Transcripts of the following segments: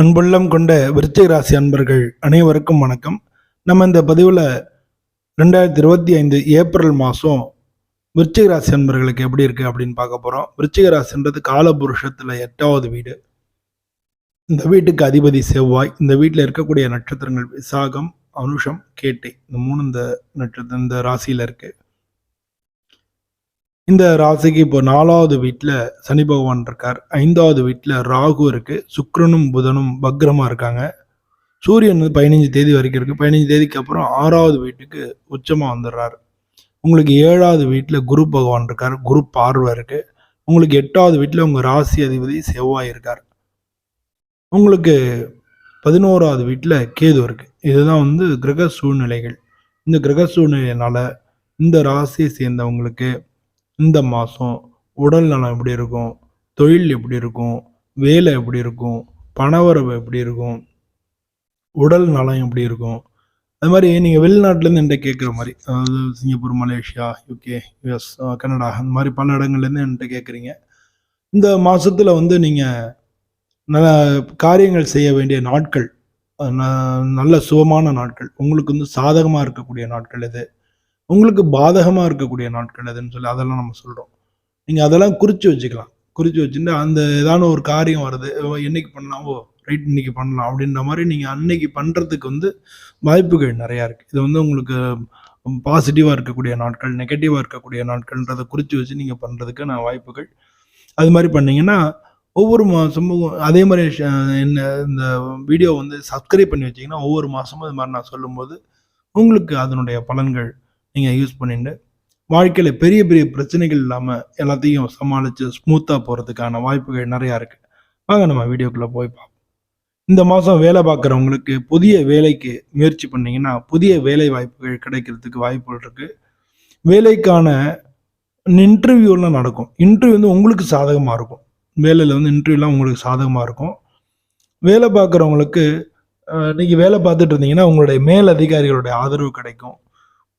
அன்புள்ளம் கொண்ட விருச்சிக ராசி அன்பர்கள் அனைவருக்கும் வணக்கம். நம்ம இந்த பதிவில் ரெண்டாயிரத்தி இருபத்தி ஐந்து ஏப்ரல் மாதம் விருச்சிக ராசி அன்பர்களுக்கு எப்படி இருக்குது அப்படின்னு பார்க்க போகிறோம் விருச்சிக ராசின்றது காலபுருஷத்தில் எட்டாவது வீடு. இந்த வீட்டுக்கு அதிபதி செவ்வாய் இந்த வீட்டில் இருக்கக்கூடிய நட்சத்திரங்கள் விசாகம் அனுஷம் கேட்டை. இந்த மூணு இந்த நட்சத்திரம் இந்த ராசியில் இருக்குது இந்த ராசிக்கு இப்போ நாலாவது வீட்டில் சனி பகவான் இருக்கார். ஐந்தாவது வீட்டில் ராகு இருக்குது சுக்ரனும் புதனும் பக்ரமாக இருக்காங்க. சூரியன் வந்து பதினஞ்சு தேதி வரைக்கும் இருக்குது பதினஞ்சு தேதிக்கு அப்புறம் ஆறாவது வீட்டுக்கு உச்சமாக வந்துடுறாரு. உங்களுக்கு ஏழாவது வீட்டில் குரு பகவான் இருக்கார். குரு பார்வை இருக்குது உங்களுக்கு எட்டாவது வீட்டில் உங்கள் ராசி அதிபதி செவ்வாய் இருக்கார். உங்களுக்கு பதினோராவது வீட்டில் கேது இருக்குது இதுதான் வந்து கிரக சூழ்நிலைகள். இந்த கிரக சூழ்நிலையினால இந்த ராசியை சேர்ந்தவங்களுக்கு இந்த மாதம் உடல் நலம் எப்படி இருக்கும்? தொழில் எப்படி இருக்கும்? வேலை எப்படி இருக்கும்? பணவரவு எப்படி இருக்கும்? உடல் நலம் எப்படி இருக்கும்? அது மாதிரி நீங்கள் வெளிநாட்டிலேருந்து என்கிட்ட கேட்குற மாதிரி அதாவது Singapore Malaysia UK US Canada அந்த மாதிரி பல இடங்கள்லேருந்து என்கிட்ட கேட்குறீங்க இந்த மாதத்தில் வந்து நீங்கள் நல்ல காரியங்கள் செய்ய வேண்டிய நாட்கள் ந- நல்ல சுகமான நாட்கள் உங்களுக்கு வந்து சாதகமாக இருக்கக்கூடிய நாட்கள் இது உங்களுக்கு பாதகமாக இருக்கக்கூடிய நாட்கள் எதுன்னு சொல்லி அதெல்லாம் நம்ம சொல்கிறோம் நீங்கள் அதெல்லாம் குறித்து வச்சுக்கலாம். குறித்து வச்சுட்டு அந்த ஏதான ஒரு காரியம் வருது ஓ, என்னைக்கு பண்ணலாம் ஓ ரைட் இன்னைக்கு பண்ணலாம் அப்படின்ற மாதிரி நீங்கள் அன்னைக்கு பண்ணுறதுக்கு வந்து வாய்ப்புகள் நிறையா இருக்குது இது வந்து உங்களுக்கு பாசிட்டிவாக இருக்கக்கூடிய நாட்கள் நெகட்டிவாக இருக்கக்கூடிய நாட்கள்ன்றதை குறித்து வச்சு நீங்கள் பண்ணுறதுக்கு நான் வாய்ப்புகள். அது மாதிரி பண்ணிங்கன்னா ஒவ்வொரு மாதமும் அதே மாதிரி என்ன இந்த வீடியோ வந்து சப்ஸ்கிரைப் பண்ணி வச்சீங்கன்னா ஒவ்வொரு மாதமும் இது மாதிரி நான் சொல்லும்போது உங்களுக்கு அதனுடைய பலன்கள் நீங்கள் யூஸ் பண்ணிட்டு வாழ்க்கையில் பெரிய பெரிய பிரச்சனைகள் இல்லாமல் எல்லாத்தையும் சமாளித்து ஸ்மூத்தாக போகிறதுக்கான வாய்ப்புகள் நிறையா இருக்குது வாங்க நம்ம வீடியோக்குள்ளே போய் பார்ப்போம். இந்த மாதம் வேலை பார்க்குறவங்களுக்கு புதிய வேலைக்கு முயற்சி பண்ணீங்கன்னா புதிய வேலை வாய்ப்புகள் கிடைக்கிறதுக்கு வாய்ப்புகள் இருக்குது வேலைக்கான இன்டர்வியூலாம் நடக்கும். இன்டர்வியூ வந்து உங்களுக்கு சாதகமாக இருக்கும். வேலையில் வந்து இன்டர்வியூலாம் உங்களுக்கு சாதகமாக இருக்கும். வேலை பார்க்குறவங்களுக்கு நீங்கள் வேலை பார்த்துட்டு இருந்தீங்கன்னா உங்களுடைய மேல் அதிகாரிகளுடைய ஆதரவு கிடைக்கும்.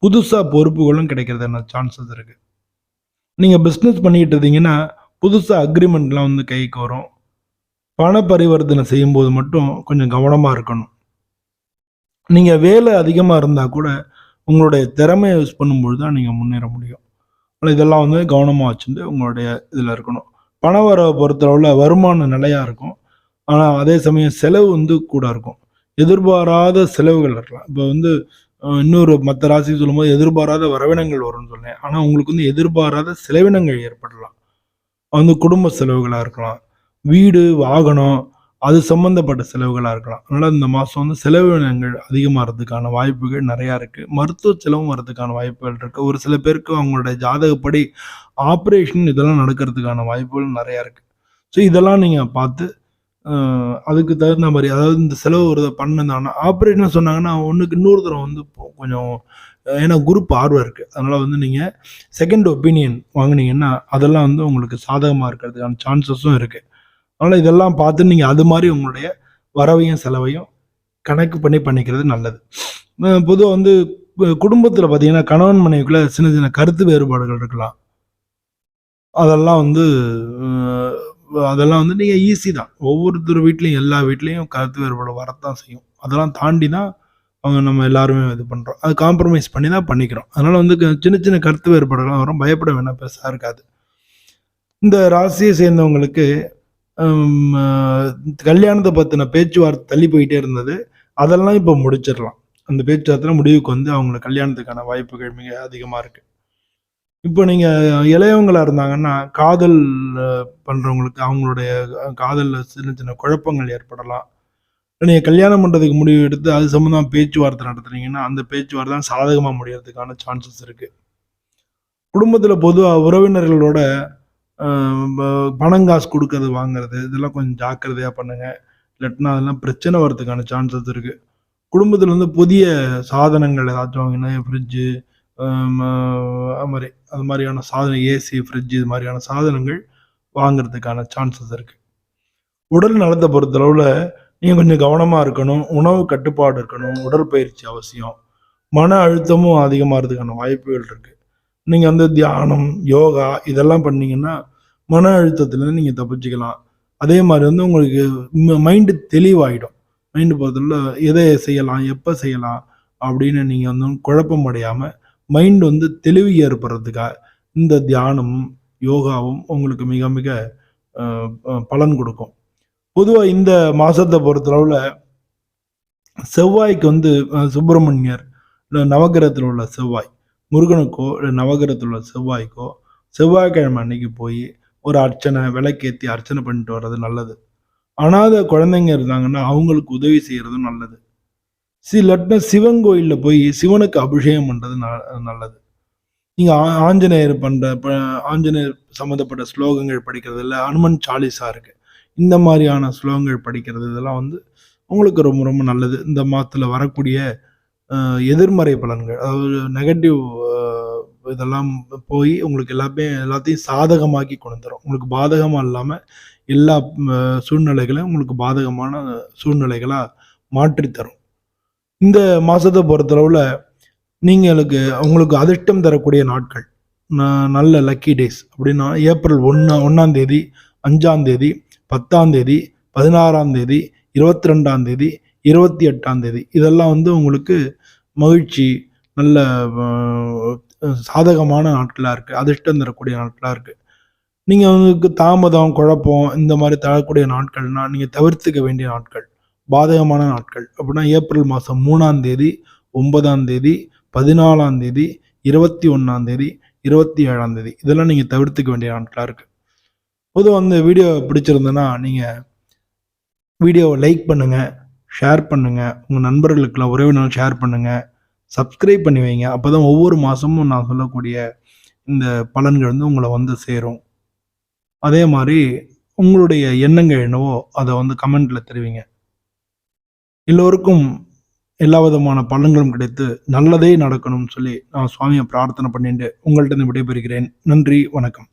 புதுசாக பொறுப்புகளும் கிடைக்கிறதுன சான்சஸ் இருக்குது நீங்கள் பிஸ்னஸ் பண்ணிக்கிட்டு இருந்தீங்கன்னா புதுசாக அக்ரிமெண்ட்லாம் வந்து கைக்கு வரும். பண பரிவர்த்தனை செய்யும்போது மட்டும் கொஞ்சம் கவனமாக இருக்கணும். நீங்கள் வேலை அதிகமாக இருந்தால் கூட உங்களுடைய திறமையை யூஸ் பண்ணும்பொழுது தான் நீங்கள் முன்னேற முடியும். ஆனால் இதெல்லாம் வந்து கவனமாக வச்சுட்டு உங்களுடைய இதில் இருக்கணும். பண வரவை பொறுத்தளவில் வருமானம் நிலையாக இருக்கும். ஆனால் அதே சமயம் செலவு வந்து கூட இருக்கும். எதிர்பாராத செலவுகள் இருக்கலாம். இப்போ வந்து இன்னொரு மற்ற ராசி சொல்லும்போது எதிர்பாராத வரவினங்கள் வரும்னு சொன்னேன். ஆனால் உங்களுக்கு வந்து எதிர்பாராத செலவினங்கள் ஏற்படலாம். வந்து குடும்ப செலவுகளாக இருக்கலாம். வீடு வாகனம் அது சம்பந்தப்பட்ட செலவுகளாக இருக்கலாம். அதனால் இந்த மாதம் வந்து செலவினங்கள் அதிகமாகிறதுக்கான வாய்ப்புகள் நிறையா இருக்குது மருத்துவ செலவும் வரதுக்கான வாய்ப்புகள் இருக்குது ஒரு சில பேருக்கு அவங்களுடைய ஜாதகப்படி ஆப்ரேஷன் இதெல்லாம் நடக்கிறதுக்கான வாய்ப்புகள் நிறையா இருக்குது ஸோ இதெல்லாம் நீங்கள் பார்த்து அதுக்கு தகுந்த மாதிரி அதாவது இந்த செலவு ஒரு பண்ணதானா ஆப்ரேஷன் சொன்னாங்கன்னா ஒன்றுக்கு இன்னொரு தரம் வந்து இப்போ கொஞ்சம் ஏன்னா குரூப் ஆர்வம் இருக்குது அதனால் வந்து நீங்கள் செகண்ட் ஒப்பீனியன் வாங்குனீங்கன்னா அதெல்லாம் வந்து உங்களுக்கு சாதகமாக இருக்கிறதுக்கான சான்சஸும் இருக்குது அதனால் இதெல்லாம் பார்த்து நீங்கள் அது மாதிரி உங்களுடைய வரவையும் செலவையும் கணக்கு பண்ணி பண்ணிக்கிறது நல்லது. பொதுவாக வந்து குடும்பத்தில் பார்த்தீங்கன்னா கணவன் மனைவிக்குள்ள சின்ன சின்ன கருத்து வேறுபாடுகள் இருக்கலாம். அதெல்லாம் வந்து அதெல்லாம் வந்து நீங்கள் ஈஸி தான். ஒவ்வொருத்தர் வீட்லேயும் எல்லா வீட்லேயும் கருத்து வேறுபாடு வரத்தான் செய்யும். அதெல்லாம் தாண்டி தான் அவங்க நம்ம எல்லாருமே இது பண்ணுறோம் அது காம்ப்ரமைஸ் பண்ணி தான் பண்ணிக்கிறோம். அதனால் வந்து க- சின்ன சின்ன கருத்து வேறுபாடுகள்லாம் வரும். பயப்பட வேணாம் பெருசாக இருக்காது. இந்த ராசியை சேர்ந்தவங்களுக்கு கல்யாணத்தை பற்றின பேச்சுவார்த்தை தள்ளி போயிட்டே இருந்தது. அதெல்லாம் இப்போ முடிச்சிடலாம். அந்த பேச்சுவார்த்தை முடிவுக்கு வந்து அவங்களுக்கு கல்யாணத்துக்கான வாய்ப்புகள் மிக அதிகமாக இருக்குது இப்போ நீங்கள் இளையவங்களா இருந்தாங்கன்னா காதல் பண்ணுறவங்களுக்கு பண்றவங்களுக்கு அவங்களுடைய காதலில் காதல்ல சின்ன சின்ன குழப்பங்கள் ஏற்படலாம். நீங்கள் கல்யாணம் பண்ணுறதுக்கு முடிவு எடுத்து அது சம்மந்தமாக பேச்சுவார்த்தை நடத்துனீங்கன்னா அந்த பேச்சுவார்த்தை சாதகமாக முடியறதுக்கான சான்சஸ் இருக்கு. குடும்பத்தில் பொதுவாக உறவினர்களோட பணம் காசு கொடுக்கறது வாங்குறது இதெல்லாம் கொஞ்சம் ஜாக்கிரதையாக பண்ணுங்க. இல்லாட்டினா அதெல்லாம் பிரச்சனை வர்றதுக்கான சான்சஸ் இருக்கு. குடும்பத்தில் வந்து புதிய சாதனங்கள் ஏதாச்சும் வாங்கினா ஃப்ரிட்ஜு அது மாதிரி அது மாதிரியான சாதனம் ஏசி ஃப்ரிட்ஜ் இது மாதிரியான சாதனங்கள் வாங்குறதுக்கான சான்சஸ் இருக்குது உடல் நலத்தை பொறுத்தளவில் நீங்கள் கொஞ்சம் கவனமாக இருக்கணும் உணவு கட்டுப்பாடு இருக்கணும் உடற்பயிற்சி அவசியம். மன அழுத்தமும் அதிகமாகிறதுக்கான வாய்ப்புகள் இருக்குது நீங்கள் வந்து தியானம் யோகா இதெல்லாம் பண்ணிங்கன்னா மன அழுத்தத்துலேருந்து நீங்கள் தப்பிச்சுக்கலாம். அதே மாதிரி வந்து உங்களுக்கு மைண்டு தெளிவாயிடும். மைண்டு பொறுத்தவரை எதை செய்யலாம் எப்போ செய்யலாம் அப்படின்னு நீங்கள் வந்து குழப்பம் அடையாமல் மைண்ட் வந்து தெளிவு ஏற்படுறதுக்காக இந்த தியானமும் யோகாவும் உங்களுக்கு மிக மிக பலன் கொடுக்கும். பொதுவாக இந்த மாதத்தை பொறுத்தளவில் செவ்வாய்க்கு வந்து சுப்பிரமணியர் இல்லை நவகிரகத்தில் உள்ள செவ்வாய் முருகனுக்கோ இல்லை நவகிரகத்தில் உள்ள செவ்வாய்க்கோ செவ்வாய்க்கிழமை அன்னைக்கு போய் ஒரு அர்ச்சனை விளக்கேற்றி அர்ச்சனை பண்ணிட்டு வர்றது நல்லது. அனாத குழந்தைங்க இருந்தாங்கன்னா அவங்களுக்கு உதவி செய்கிறதும் நல்லது. சிலட்ட சிவன் கோயிலில் போய் சிவனுக்கு அபிஷேகம் பண்ணுறது ந- நல்லது. நீங்கள் ஆ ஆஞ்சநேயர் பண்ணுற ஆஞ்சநேயர் சம்மந்தப்பட்ட ஸ்லோகங்கள் படிக்கிறது இல்லை அனுமன் சாலிசா இருக்கு. இந்த மாதிரியான ஸ்லோகங்கள் படிக்கிறது இதெல்லாம் வந்து உங்களுக்கு ரொம்ப ரொம்ப நல்லது. இந்த மாதத்தில் வரக்கூடிய எதிர்மறை பலன்கள் அதாவது நெகட்டிவ் இதெல்லாம் போய் உங்களுக்கு எல்லாமே எல்லாத்தையும் சாதகமாக்கி கொண்டு தரும் உங்களுக்கு பாதகமாக இல்லாமல் எல்லா சூழ்நிலைகளையும் உங்களுக்கு பாதகமான சூழ்நிலைகளாக மாற்றி தரும். இந்த மாதத்தை பொறுத்தளவில் நீங்களுக்கு உங்களுக்கு அதிர்ஷ்டம் தரக்கூடிய நாட்கள். ந- நல்ல லக்கி டேஸ் அப்படின்னா ஏப்ரல் ஒன்றா ஒன்றாம் தேதி அஞ்சாம் தேதி பத்தாம் தேதி பதினாறாம் தேதி இருபத்தி ரெண்டாம் தேதி இருபத்தி எட்டாம் தேதி. இதெல்லாம் வந்து உங்களுக்கு மகிழ்ச்சி நல்ல சாதகமான நாட்களாக இருக்குது அதிர்ஷ்டம் தரக்கூடிய நாட்களாக இருக்குது நீங்கள் உங்களுக்கு தாமதம் குழப்பம் இந்த மாதிரி தரக்கூடிய நாட்கள்னால் நீங்கள் தவிர்த்துக்க வேண்டிய நாட்கள். பாதகமான நாட்கள். அப்படின்னா ஏப்ரல் மாதம் மூணாம் தேதி ஒன்பதாம் தேதி பதினாலாம் தேதி இருபத்தி ஒன்றாம் தேதி இருபத்தி ஏழாம் தேதி. இதெல்லாம் நீங்கள் தவிர்த்துக்க வேண்டிய நாட்களாக இருக்குது பொதுவாக அந்த வீடியோ பிடிச்சிருந்ததுன்னா நீங்கள் வீடியோவை லைக் பண்ணுங்கள் ஷேர் பண்ணுங்கள் உங்கள் நண்பர்களுக்கெல்லாம் உறவினர் ஷேர் பண்ணுங்கள் சப்ஸ்கிரைப் பண்ணி வைங்க. அப்போ தான் ஒவ்வொரு மாதமும் நான் சொல்லக்கூடிய இந்த பலன்கள் வந்து உங்களை வந்து சேரும். அதே மாதிரி உங்களுடைய எண்ணங்கள் என்னவோ அதை வந்து கமெண்ட்டில் தெரிவிங்க. எல்லோருக்கும் எல்லா விதமான பலன்களும் கிடைத்து நல்லதே நடக்கணும்னு சொல்லி நான் சுவாமியை பிரார்த்தனை பண்ணிட்டு உங்கள்கிட்ட இருந்து விடைபெறுகிறேன். நன்றி வணக்கம்.